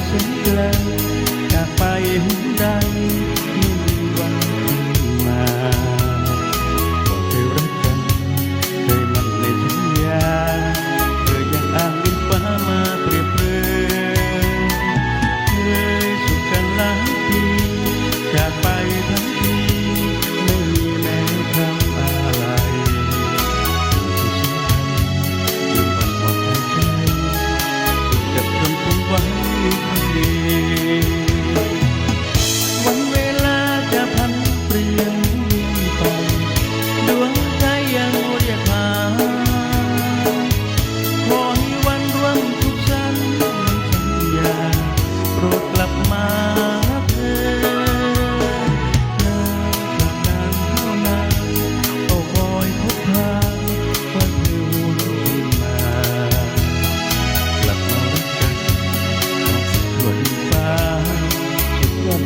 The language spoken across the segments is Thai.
旋转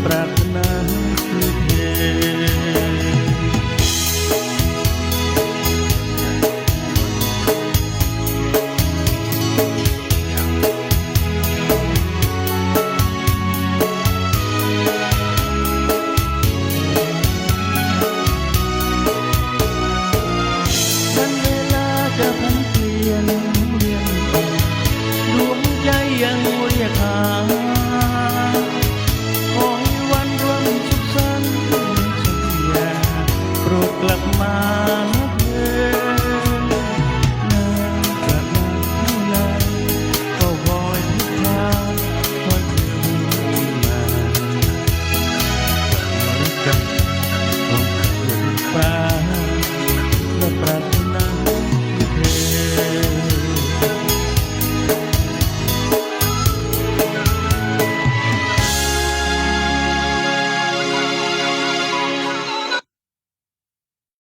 ปรารถนาคือเธอวันเวลาจะพันเปลี่ยน กลับมา